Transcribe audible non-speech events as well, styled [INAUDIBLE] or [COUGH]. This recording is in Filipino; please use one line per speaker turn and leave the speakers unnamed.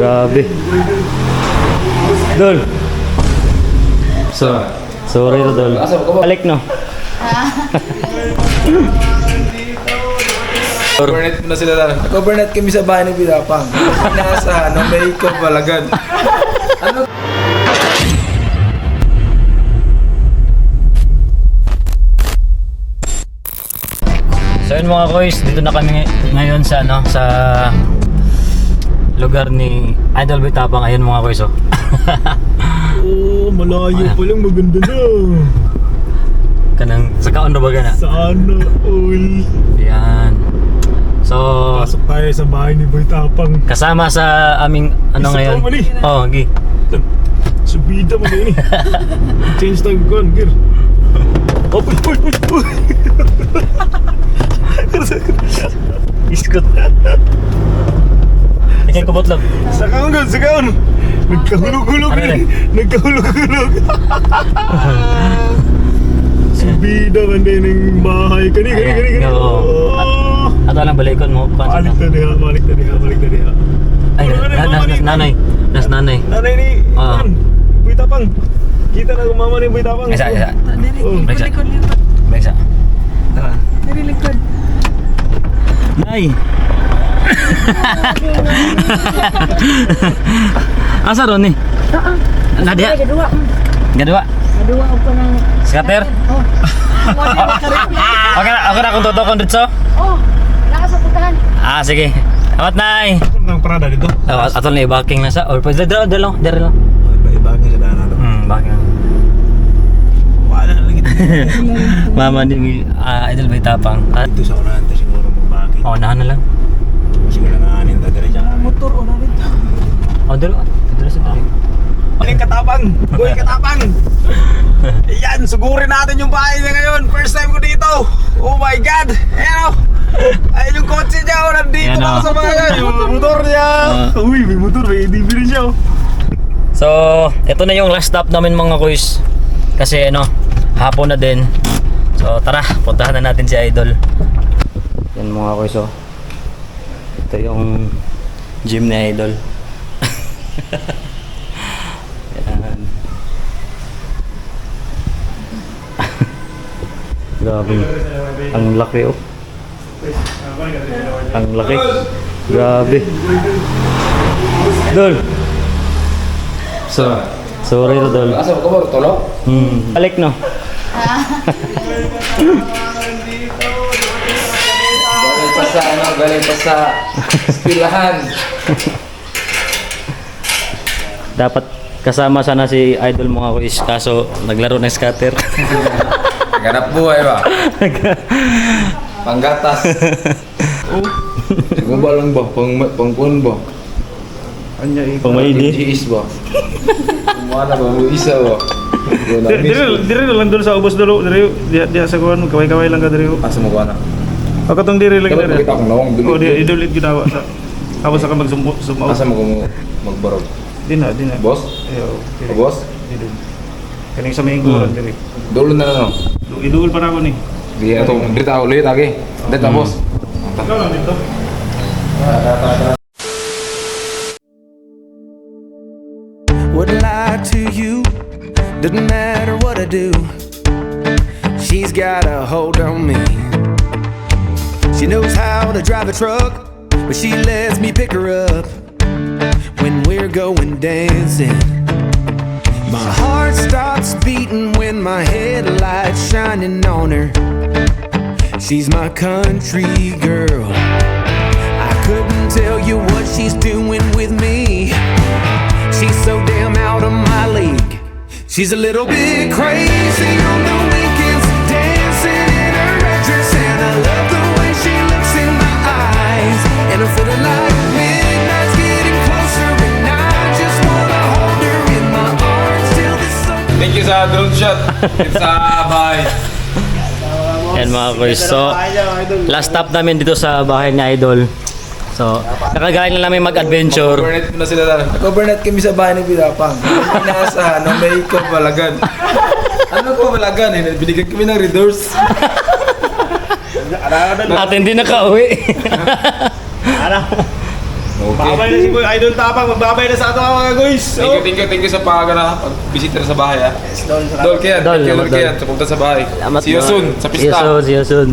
Grabe. Dol. So, sorry to Dol. Balik no.
Overnight na sila lang. Overnight kami sa bahay ni Pilapang. Nasa ano, may kabalagan. Ano?
So yun mga boys, dito na kami ngay- ngayon sa ano, sa lugar ni Idol Bitapang. Ayun mga boys oh. [LAUGHS]
Oo, malayo pa lang maganda na. [LAUGHS]
Kanang sa kaon na ba gana?
Sana all.
Yan. So,
Pasok tayo sa bahay ni Boy Tapang.
kasama sa aming ano
Isa
ngayon? Oh, gi.
Subida mo din. [LAUGHS] Change tayo ko, gear. Oh, uy, uy, uy.
Iskot. Ikay kubot lang.
Sakaon ka, sakaon. Nagkahulog-hulog
Ano
eh. Nagkahulog-hulog. [LAUGHS] Subida man din ng bahay. Kani, kani, kani, kani.
Oo.
Oh.
Ato lang balikon mo.
Balik na diha, balik na diha, balik na diha.
Ay, na, nas, nas, nanay. Nas nanay.
Nanay ni,
Ah.
ano, Boy Tapang. Kita na kung mama ni Boy Tapang.
Isa, isa. Isa.
Likod pa.
Isa.
Dari likod.
Nay. Asa ron ni? Nadia.
Kedua.
Gadua.
Kedua ako ng...
Skater.
Oh. Model ka rin.
Okay na, okay na kung totoo kung dito.
Oh. Naka sa putahan.
Ah, sige. Amat nay.
Ang parada dito.
Oh, atol na i-backing na sa. Or pwede dalo, dalo, dalo.
Iba-ibagin sa dana to.
Hmm, backing.
Wala na lagi
Mama ni ah, Idol Bay Tapang. Ah,
Dito sa unahan tayo siguro magbagin.
oh, nahan na lang.
Kasi wala nga anin ta dire dyan.
Motor o namin.
Oh, dalo. Dalo sa dali.
Boy Katapang! Boy Katapang! [LAUGHS] Yan, sugurin natin yung bahay niya ngayon. First time ko dito. Oh my God! Ayan o! Ayun yung kotse niya. Oh, nandito
Ayan,
na ako
oh.
sa bahay. Yung motor niya.
Ah.
Uy, may motor. May ADV rin siya. oh.
So, ito na yung last stop namin mga kuys. Kasi ano, hapon na din. So, tara, puntahan na natin si Idol. Yan mga kuys oh. Ito yung gym ni Idol. Yan. Grabe. Ang laki oh. Ang laki. Grabe. Dol. So, sorry to Dol.
Asa ko ba? Tolo?
Hmm. Balik no.
Galing pa sa ano, galing pa sa pilahan. [LAUGHS]
Dapat kasama sana si idol mo ako is kaso naglaro ng scatter. [LAUGHS]
Ganap buhay ba? [LAUGHS] Panggatas. [LAUGHS] Siguro ba lang ba? Pang, pangkuhan ba?
Anya.
Pang may ID.
GS ba? Kumana ba? Mo isa ba?
Dire, dire lang doon sa ubos dalo. Dire, diya, diya sa kuwan. Kaway-kaway lang ka dire.
Asa mo ba na?
O katong dire lang dire.
pakita akong nawang
O, di,
dulit.
idulit ginawa sa... Tapos sa ka magsumpo, sumaw.
Asa mo kung magbarog?
Di na, di na.
Boss?
Ayaw.
O ah, boss?
Di doon. Kaning sa main kuwan hmm. dire.
Dulo na lang no?
Iduol pa na ako ni.
Di ato, dito ako ulit agi. Dito hmm. boss.
Ikaw lang dito.
Wouldn't lie to you, doesn't matter what I do. She's got a hold on me. She knows how to drive a truck, but she lets me pick her up when we're going dancing. My heart stops beating when my headlights shining on her. She's my country girl. I couldn't tell you what she's doing with me. She's so damn out of my league. She's a little bit crazy
sa drone shot. It's sa bahay.
Yan mga kuys. So, last stop namin dito sa bahay ni Idol. So, kakagaling na namin mag-adventure.
Overnight na sila lang. Overnight kami sa bahay ni Pilapang. Nasa ano, may kabalagan. Ano kabalagan eh? Binigyan kami ng redoors.
At hindi nakauwi.
Okay.
Babay na si Boy Idol Tapang. Magbabay na sa ato mga guys.
Thank you, thank you, thank you sa pag na pag-bisita sa bahay ha.
Yes, Dol.
Dol, kaya,
Dol,
thank you, Dol, kaya.
Dol.
Sa punta sa bahay.
Salamat
See you
mga-
soon, sa
See you
pista.
soon, see you soon.